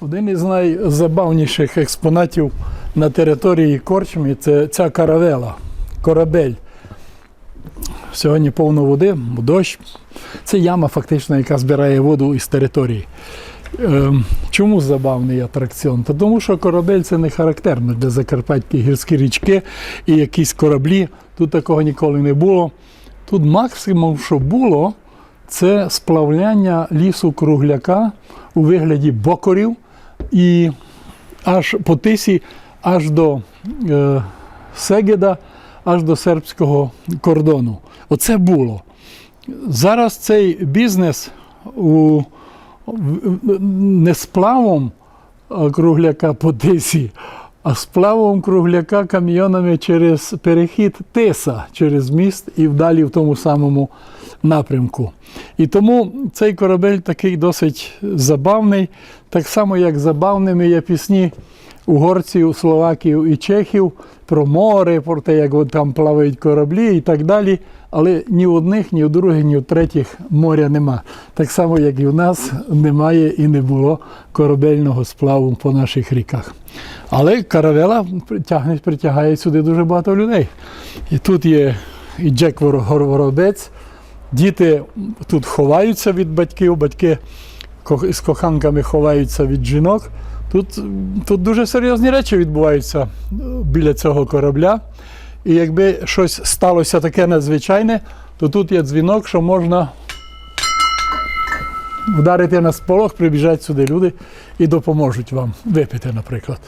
Один із найзабавніших експонатів на території Корчми це ця каравела, корабель. Сьогодні повно води, дощ. Це яма, фактично, яка збирає воду із території. Ем, Чому забавний атракціон? Та тому що корабель це не характерно для Закарпаття гірські річки і якісь кораблі. Тут такого ніколи не було. Тут максимум, що було, це сплавляння лісу кругляка у вигляді бокорів і аж по тисі, аж до е, Сегеда, аж до сербського кордону. Оце було. Зараз цей бізнес у, не сплавом кругляка по тисі, а сплавом кругляка камйонами через перехід Тиса, через міст і вдалі в тому самому напрямку. І тому цей корабель такий досить забавний, так само, як забавними є пісні угорців, словаків і чехів про море, про те, як там плавають кораблі і так далі. Але ні в одних, ні в других, ні в третіх моря нема. Так само, як і в нас немає і не було корабельного сплаву по наших ріках. Але каравела притягне, притягає сюди дуже багато людей. І тут є і Джек Вор- Горобець. Діти тут ховаються від батьків, батьки з коханками ховаються від жінок. Тут, тут дуже серйозні речі відбуваються е, біля цього корабля. І якби щось сталося таке надзвичайне, то тут є дзвінок, що можна вдарити на сполох, прибіжать сюди люди і допоможуть вам випити, наприклад.